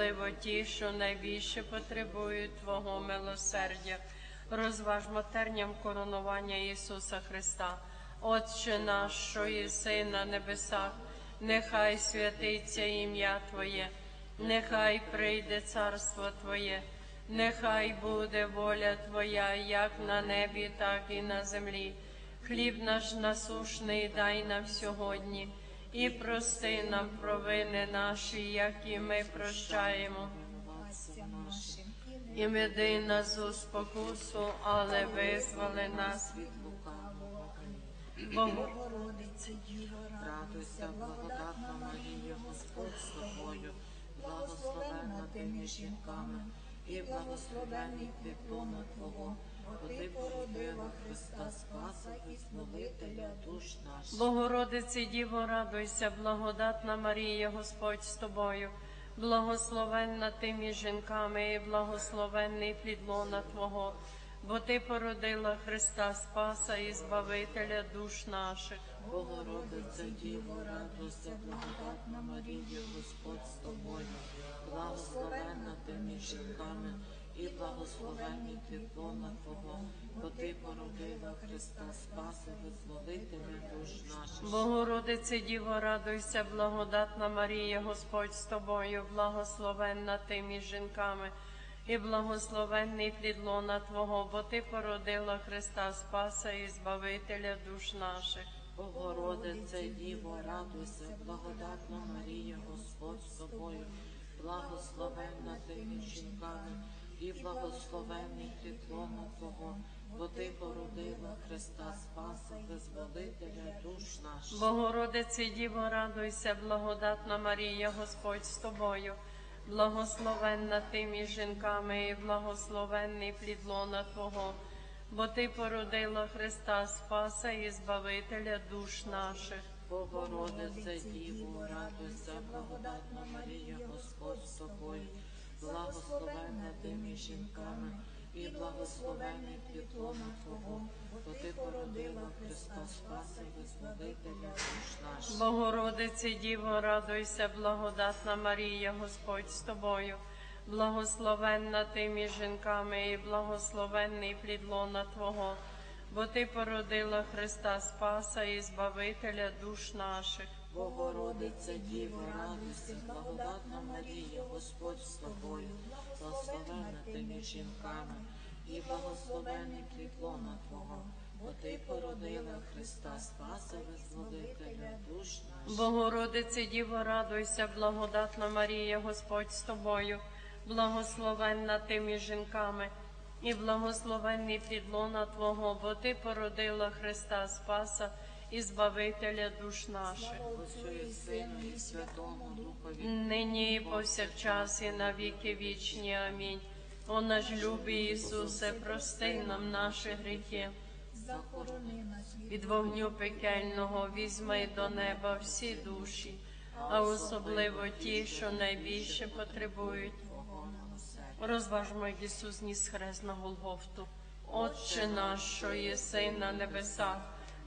особливо ті, що найбільше потребують Твого милосердя. Розваж матерням коронування Ісуса Христа. Отче наш, що єси на небесах, нехай святиться ім'я Твоє, нехай прийде царство Твоє, нехай буде воля Твоя, як на небі, так і на землі. Хліб наш насушний дай нам сьогодні, і прости нам провини наші, як і ми прощаємо. І веди нас у спокусу, але визволи нас від лукавого. Богу. Богородице, Діво, радуйся, благодатна Марія, Господь з тобою, благословенна ти жінками, і благословений плода Твого, бо ти породила Христа Спаса і Збавителя душ наших. Богородице Діво, радуйся, благодатна Марія, Господь з тобою, благословенна ти між жінками, і благословенний плід лона Твого, бо ти породила Христа Спаса і Збавителя душ наших. Богородице, Діво, радуйся, благодатна Марія, Господь з тобою, благословенна ти між жінками, і благословенний плітлона Твого, бо ти породила Христа Спаси, визволителя душ наших. Богородице Діво, радуйся, благодатна Марія, Господь з тобою, благословенна ти між жінками, і благословенний плід лона Твого, бо ти породила Христа Спаса і Збавителя душ наших. Богородице, Діво, радуйся, благодатна Марія, Господь з тобою, благословенна ти між жінками, і благословенний плітлона Твого, бо ти породила Христа Спаса, визволителя душ наших. Богородице Діво, радуйся, благодатна Марія, Господь з тобою, благословенна ти між жінками, і благословенний плід лона Твого, бо ти породила Христа Спаса і Збавителя душ наших. Богородице, Діво, радуйся, благодатна Марія, Господь з тобою, благословенна ти між жінками, і благословений плітлона Твого, бо ти породила Христа Спаса, визволителя душ наших. Богородице Діво, радуйся, благодатна Марія, Господь з тобою, благословенна ти між жінками, і благословенний плід лона Твого, бо ти породила Христа Спаса і Збавителя душ наших. Богородице, Діво, радуйся, благодатна Марія, Господь з тобою, благословенна ти між жінками, і благословений плітлона Твого, бо ти породила Христа Спаса, визволителя душ наших. Богородице Діво, радуйся, благодатна Марія, Господь з тобою, благословенна ти між жінками, і благословенний плід лона Твого, бо ти породила Христа Спаса і Збавителя душ наших. Отцю і Сину, і Святому Духові, Нині і повсякчас і на віки вічні. Амінь. О наш любий Ісусе, прости нам наші гріхи. захорони нас від вогню пекельного візьми до неба всі душі, а особливо ті, що найбільше потребують. Розважмо, як Ісус ніс хрест на Голгофту. Отче наш, що єси на небесах,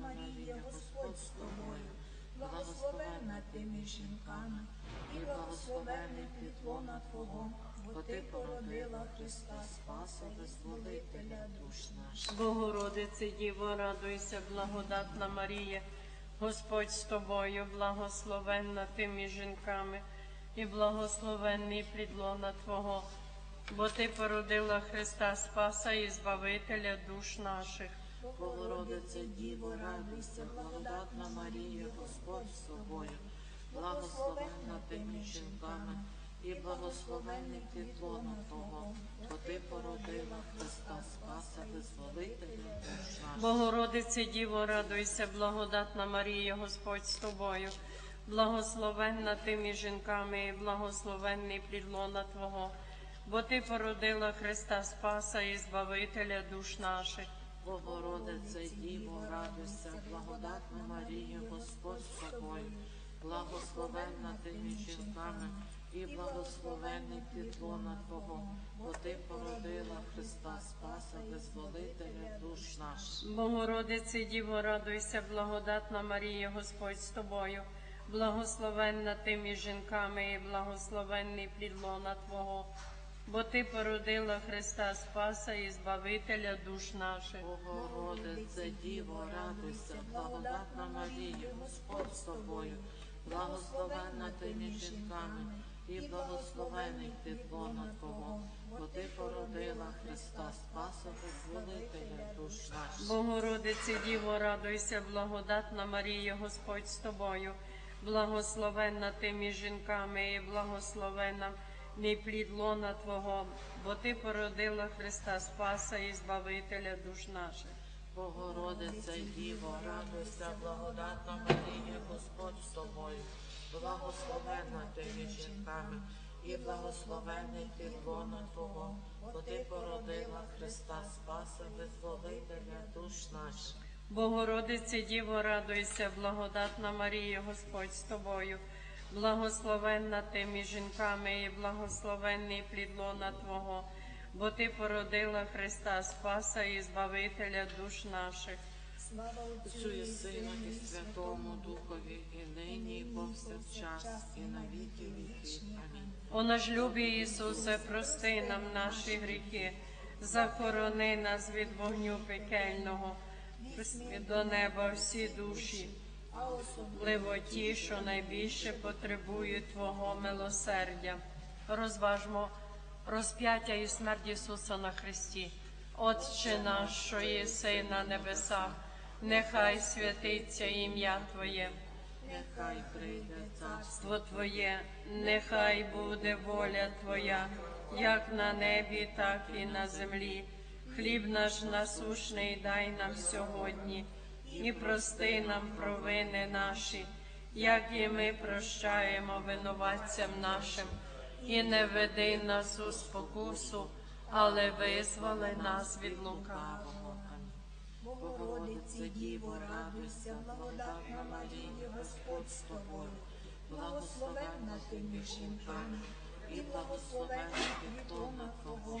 Марія, Господь з тобою, благословенна ти між жінками, і благословенний плітлона Твого, бо ти породила Христа Спаса, визволителя душ наших. Богородице Діво, радуйся, благодатна Марія, Господь з тобою, благословенна ти між жінками, і благословенний плід лона Твого, бо ти породила Христа Спаса і Збавителя душ наших. Богородице, Діво, радуйся, благодатна Марія, Господь з тобою, благословенна ти між жінками, і благословенний плітлона Твого, бо ти породила Христа Спаса, визволителя душ наших. Богородице Діво, радуйся, благодатна Марія, Господь з тобою, благословенна ти між жінками, і благословенний плідлона Твого, бо Ти породила Христа Спаса і Збавителя душ наших. Богородице Діво, радуйся, благодатна Марія, Господь з тобою, благословенна ти жінками, і благословенний плід лона Твого, бо ти породила Христа Спаса, визволителя душ наших. Богородице Діво, радуйся, благодатна Марія, Господь з тобою, благословенна ти жінками, і благословенний плід лона Твого, бо Ти породила Христа Спаса і Збавителя душ наших. Богородице Діво, радуйся, благодатна Марія, Господь з тобою, благословенна ти між жінками, і благословений плід лона Твого, бо ти породила Христа Спаса, визволителя душ наших. Богородице Діво, радуйся, благодатна Марія, Господь з тобою, благословенна ти між жінками, і благословенна мій плід лона Твого, бо Ти породила Христа Спаса і Збавителя душ наших. Богородице Діво, радуйся, благодатна Марія, Господь з тобою, благословенна ти між жінками, і благословений плід лона Твого, бо ти породила Христа Спаса, визволителя душ наших. Богородице Діво, радуйся, благодатна Марія, Господь з тобою, благословенна ти між жінками, і благословенний плід лона Твого, бо Ти породила Христа Спаса і Збавителя душ наших. Слава Отцю і Сину, і Святому Духові, і нині, і повсякчас, і на віки віків. Амінь. О наш любий Ісусе, прости нам наші гріхи, захорони нас від вогню пекельного, до неба всі душі, а особливо ті, що найбільше потребують Твого милосердя. Розважмо розп'яття і смерть Ісуса на Христі. Отче наш, що єси на небесах, нехай святиться ім'я Твоє. Нехай прийде. Царство Твоє, нехай буде воля Твоя, як на небі, так і на землі. Хліб наш насушний дай нам сьогодні, і прости нам провини наші, як і ми прощаємо винуватцям нашим, і не веди нас у спокусу, але визволи нас від лукавого. Амінь. Богородице Діво, радуйся, благодатна Марія, Господь з тобою, благословенна ти між жінками, і благословенний плід лона Твого,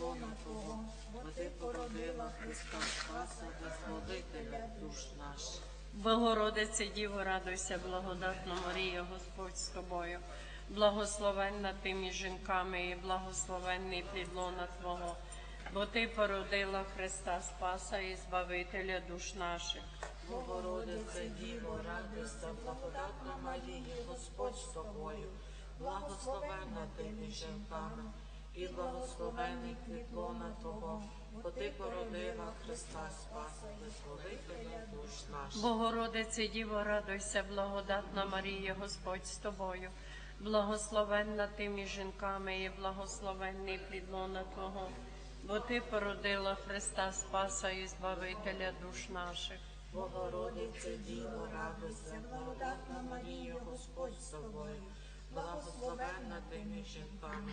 лона Твого, бо ти породила Христа Спаса, визволителя душ наших. Богородице Діво, радуйся, благодатна Марія, Господь з тобою. Благословенна ти між жінками і благословенний плід лона Твого, бо ти породила Христа Спаса і Збавителя душ наших. Богородице Діво, радуйся, благодатна Марія, Господь з тобою, благословенна ти між жінками, і благословений плід лона Твого, бо ти породила Христа Спаса, визволителя душ наших. Богородице Діво, радуйся, благодатна Марія, Господь з тобою. Благословенна ти між жінками і благословенний плід лона Твого, бо ти породила Христа Спаса і Збавителя душ наших. Богородице Діво, радуйся, благодатна Марія, Господь з тобою, благословенна ти між жінками,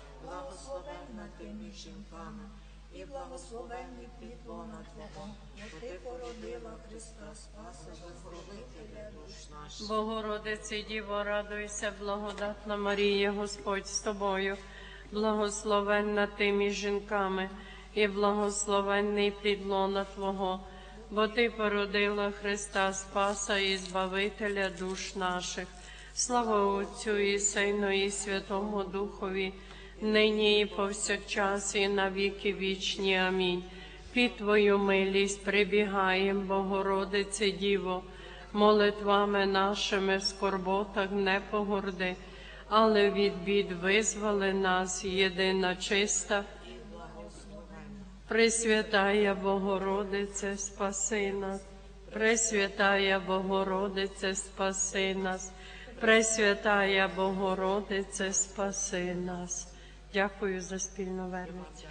благословенна ти між жінками, і благословенний плід лона Твого, бо Ти породила Христа Спаса, Збавителя душ наших. Богородице Діво, радуйся, благодатна Марія, Господь з тобою, благословенна ти між жінками, і благословенний плід лона Твого, бо ти породила Христа Спаса і Збавителя душ наших. Слава Отцю і Сину, і Святому Духові, нині і повсякчас, і на віки вічні. Амінь. Під Твою милість прибігаєм, Богородице Діво, молитвами нашими в скорботах не погорди, але від бід визволи нас, єдина чиста. Пресвятая Богородице, спаси нас, Пресвятая Богородице, спаси нас, Пресвятая Богородице, спаси нас. Дякую за спільну верницю.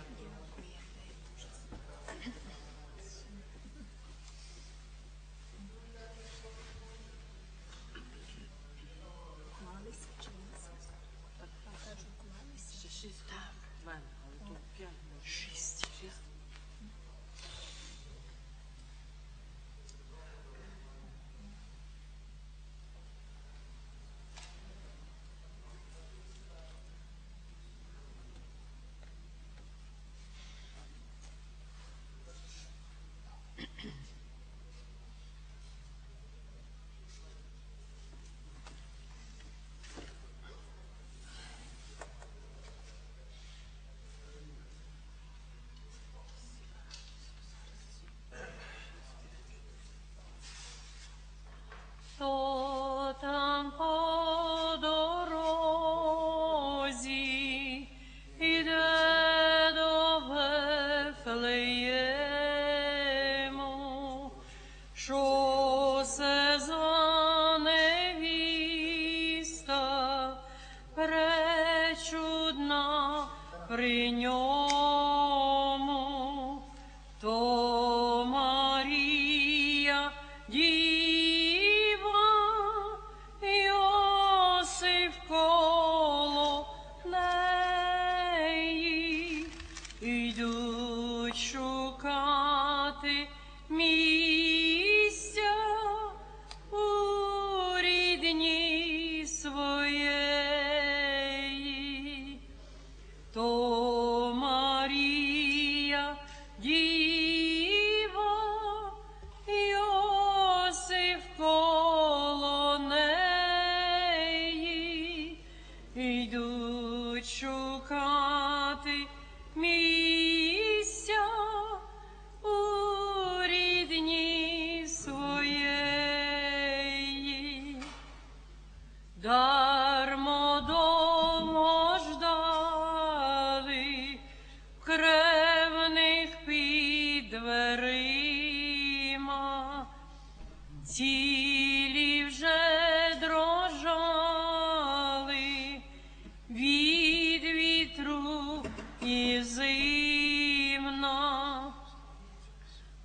І зимна.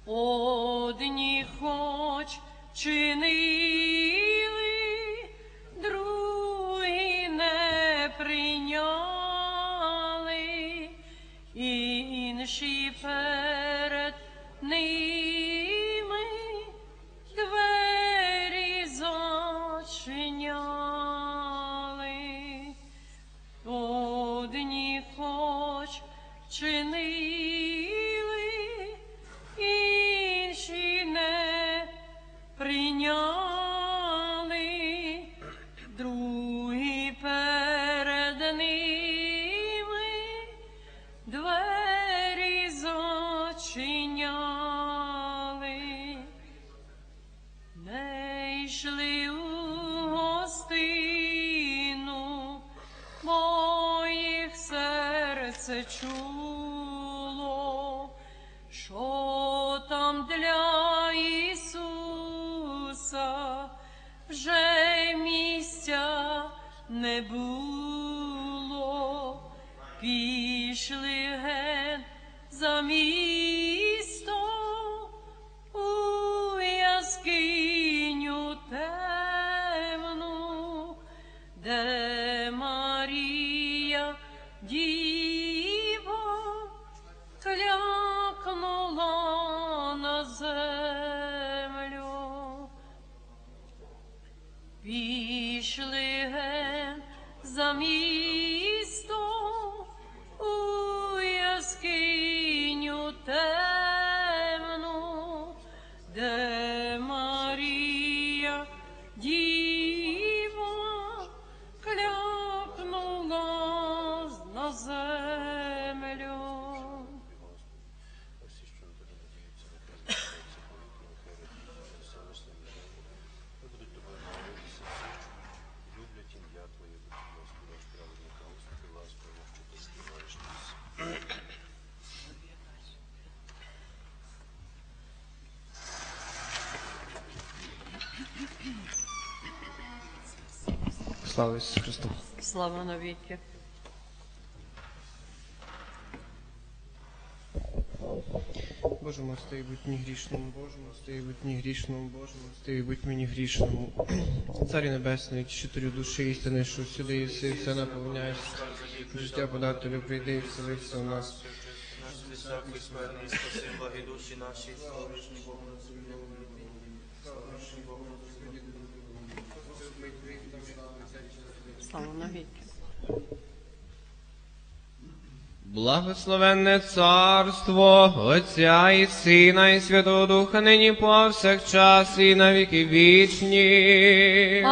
Одні хоч чинили, 出 Пішли ген за місто Слава Ісусу Христу! Слава навіки. Боже милостивий, будь мені грішному, Боже милостивий, будь мені грішному, Боже милостивий, будь мені грішному. Царі Небесний, тішителю душі істини, що всюди єси, все наповняєш. Життя подати тобі прийди і вселився у нас. Наш всякий смертний, спаси благі душі наші, славишні Богу на землі, славишні Богу на землі. Слава навіки. Благословенне царство Отця і Сина, і Святого Духа, нині повсякчас і на віки вічні.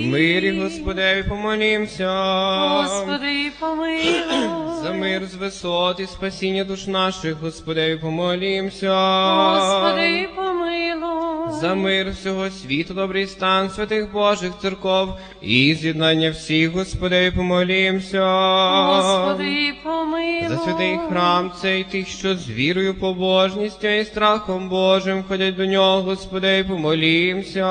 В мирі Господеві помолімся. Господи, помилуй. За мир з висот і спасіння душ наших, Господеві помолімся. Господи, помилуй. За мир всього світу, добрий стан святих Божих церков і з'єднання всіх, Господи, помолімся. Господи, помилуй. За святий храм цей тих, що з вірою, побожністю і страхом Божим ходять до нього, Господи, помолімся.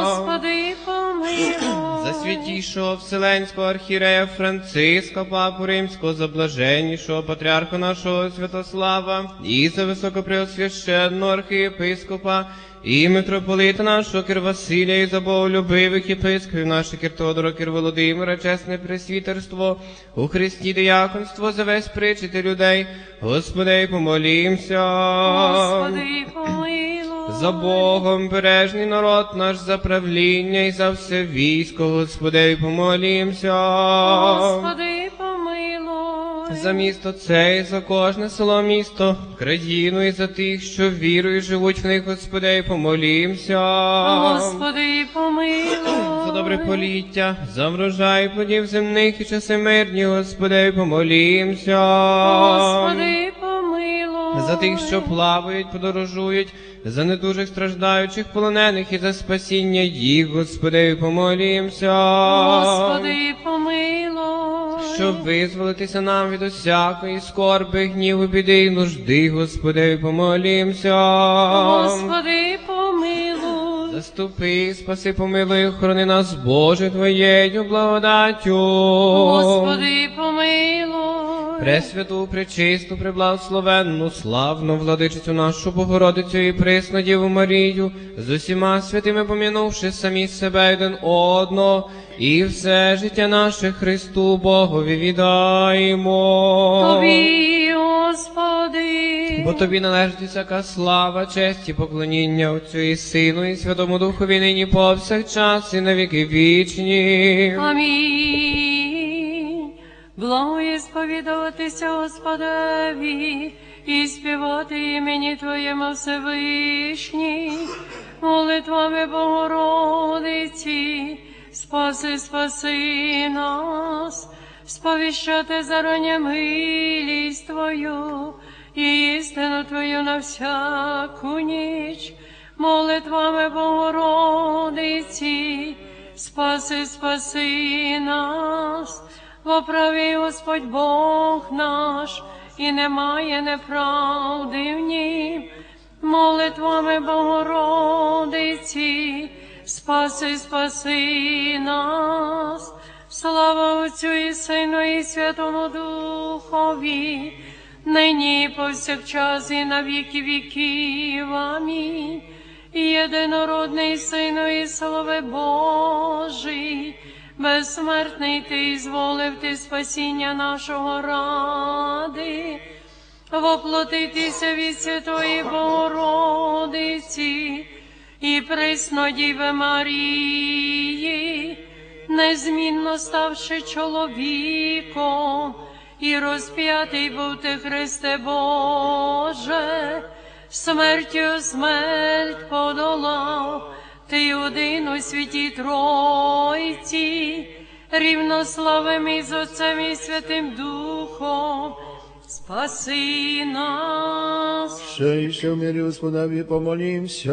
Господи, помилуй. За святішого Вселенського архірея Франциска, папу Римського, за блаженнішого патріарха нашого Святослава, і за високопреосвященного архієпископа, і митрополита нашого Кир Василія, і за боголюбивих єпископів наших Кир Тодора, Володимира, чесне пресвітерство, у Христі дияконство за весь причити людей, Господи, помолімся. Господи, помилуй. За Богом бережний народ наш, за правління і за все військо, Господи, помолімся. Господи, помилуй. За місто це і за кожне село місто, країну і за тих, що вірою живуть в них, Господи, помолімся. Господи, помилуй. За добре поліття, за врожай плодів земних і часи мирні, Господи, помолімся. Господи. За тих, що плавають, подорожують, за недужих страждаючих полонених і за спасіння їх, Господи, помолімся. Господи, помилуй. Щоб визволитися нам від усякої скорби, гніву, біди і нужди, Господи, помолімся. Господи, помилуй. Заступи, спаси, помилуй, охорони нас, Боже, Твоєю благодаттю. Господи, помилуй. Пресвяту, пречисту, преблагословенну, славну владичицю нашу Богородицю і присну Діву Марію, з усіма святими помінувши самі себе один одного, і все життя наше Христу Богові віддаємо. Тобі, Господи. Бо тобі належить всяка слава, честь і поклоніння Отцю і Сину, і Святому Духові нині повсякчас і на віки вічні. Амінь. Благо сповідуватися Господеві і співати імені Твоєму Всевишній, молитвами Богородиці, спаси, спаси нас, сповіщати зарання милість Твою і істину Твою на всяку ніч, молитвами Богородиці, спаси, спаси нас, во праві Господь Бог наш, і немає неправди в нім, молитвами Богородиці, спаси, спаси нас, слава Отцю і Сину, і Святому Духові, нині повсякчас і на віки віків. Амінь. Єдинородний Сину і Слове Божий, безсмертний ти зволив ти спасіння нашого ради, воплотитися від Святої Богородиці і приснодіве Марії, незмінно ставши чоловіком, і розп'ятий був ти, Христе Боже, смертю смерть подолав, ти один у світі Тройці, рівнославим із Отцем і Святим Духом, спаси нас. Ще в мірі Господеві помолімся.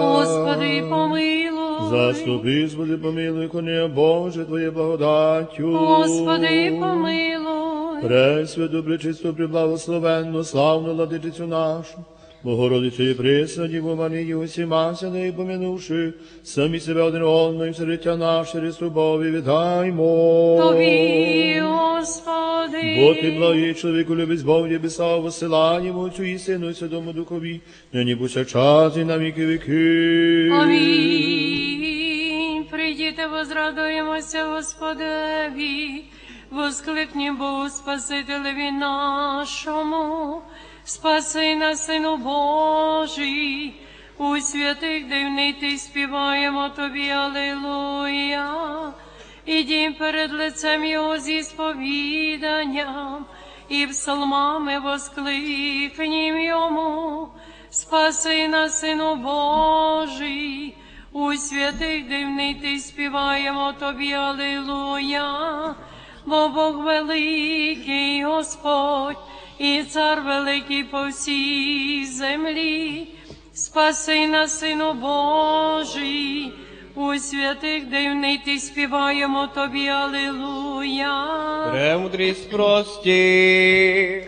Господи, помилуй. Заступи, Господи, помилуй, коня Боже, Твоє благодаттю. Господи, помилуй. Пресвяту, пречисту, приблагословенну, славну владичицю нашу, Богородицю і присна, Діву Марію, усіма неї помінувши, самі себе один одного і все життя наше, Христу віддаймо. Тобі, Господи. Бо ти благий чоловіку любить Бог небеса, посилаємо Отцю і Сину і Святому Духові, нині повсякчас і на віки віки. Амінь. Прийдіте, возрадуємося Господеві, воскликнім Богу Спасителеві нашому, спаси нас, Сину Божий, у святих дивний ти співаємо тобі, Аллилуйя. Ідім перед лицем Його зі сповіданням, і псалмами воскликнім Йому. Спаси нас, Сину Божий, у святих дивний ти співаємо тобі, Аллилуйя, бо Бог великий Господь, і цар великий по всій землі. Спаси нас, Сину Божий, у святих дивний ти співаємо тобі, Аллилуйя. Премудрість прості.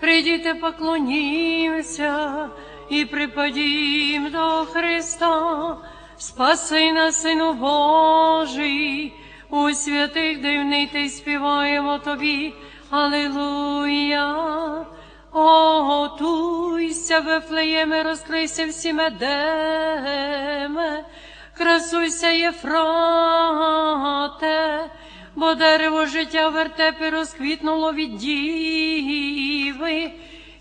Прийдіте, поклонімся і припадім до Христа, спаси нас, Сину Божий, у святих дивний ти співаємо тобі, Аллилуйя. О, готуйся, Вифлеєме, розкрийся всі медеме, красуйся, Єфрате, бо дерево життя вертепі розквітнуло від діви.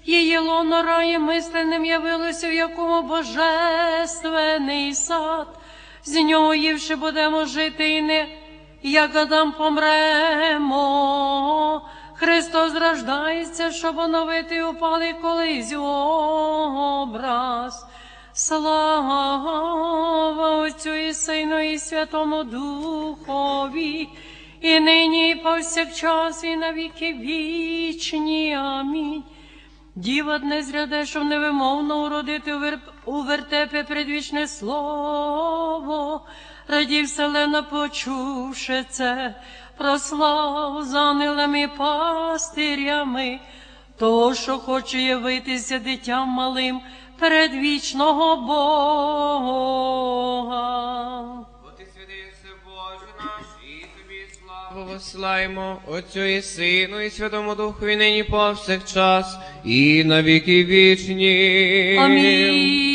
Її лоно раєм мисленним явилося, в якому божественний сад. З нього ївши будемо жити і не як Адам помремо. Христос рождається, щоб оновити упалий колись образ. Слава Отцю і Сину, і Святому Духові, і нині, і повсякчас, і на віки вічні. Амінь. Діва не зряде, щоб невимовно уродити у вер- у вертепі предвічне слово. Радів селена, почувши це, прослав з ангелами пастирями, того, що хоче явитися дитям малим передвічного Бога. Тобі Отцю і Сину, і Святому Духу, і нині повсякчас, і на віки вічні. Амінь.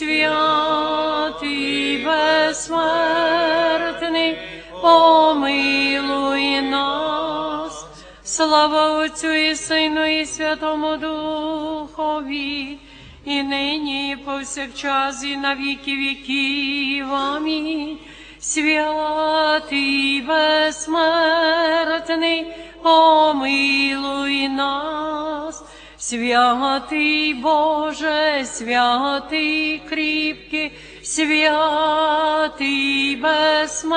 святий безсмертний, помилуй нас. Слава Отцю і Сину, і Святому Духові, і нині, і повсякчас, і на віки віків. Амінь. Святий безсмертний, помилуй нас. Святий Боже, святий кріпкий, святий безсмертний,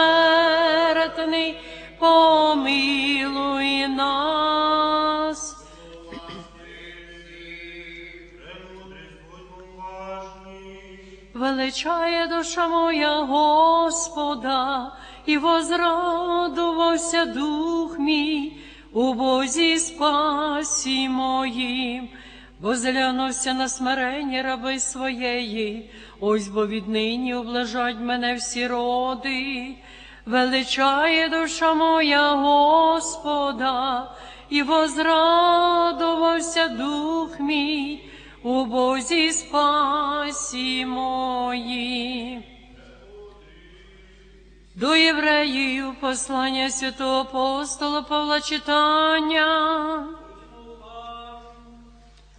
помилуй нас. Величає душа моя Господа, і возрадувався дух мій у Бозі спасі моїм. бо зглянувся на смирення раби своєї, ось бо віднині облажать мене всі роди. Величає душа моя Господа, і возрадувався дух мій у Бозі спасі мої. До євреїв послання святого апостола Павла читання.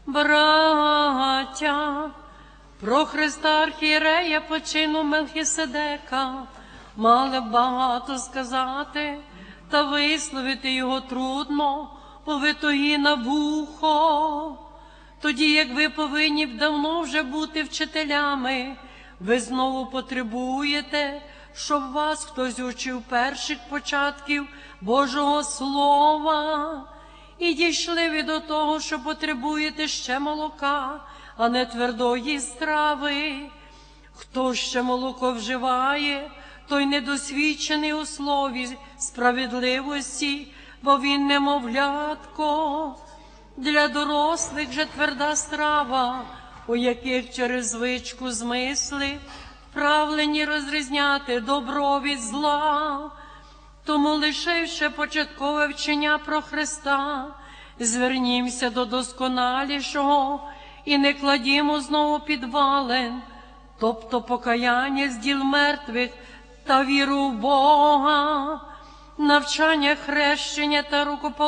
Браття, про Христа архієрея почину Мелхіседека мали багато сказати, та висловити його трудно, повитої на вухо. Тоді, як ви повинні б давно вже бути вчителями, ви знову потребуєте, щоб вас хтось учив перших початків Божого Слова. І дійшли ви до того, що потребуєте ще молока, а не твердої страви. Хто ще молоко вживає, той недосвідчений у слові справедливості, бо він немовлятко. Для дорослих же тверда страва, у яких через звичку змисли, вправлені розрізняти добро від зла. Тому, лишивши початкове вчення про Христа, звернімося до досконалішого і не кладімо знову підвален, тобто покаяння з діл мертвих та віру в Бога, навчання хрещення та рукоположення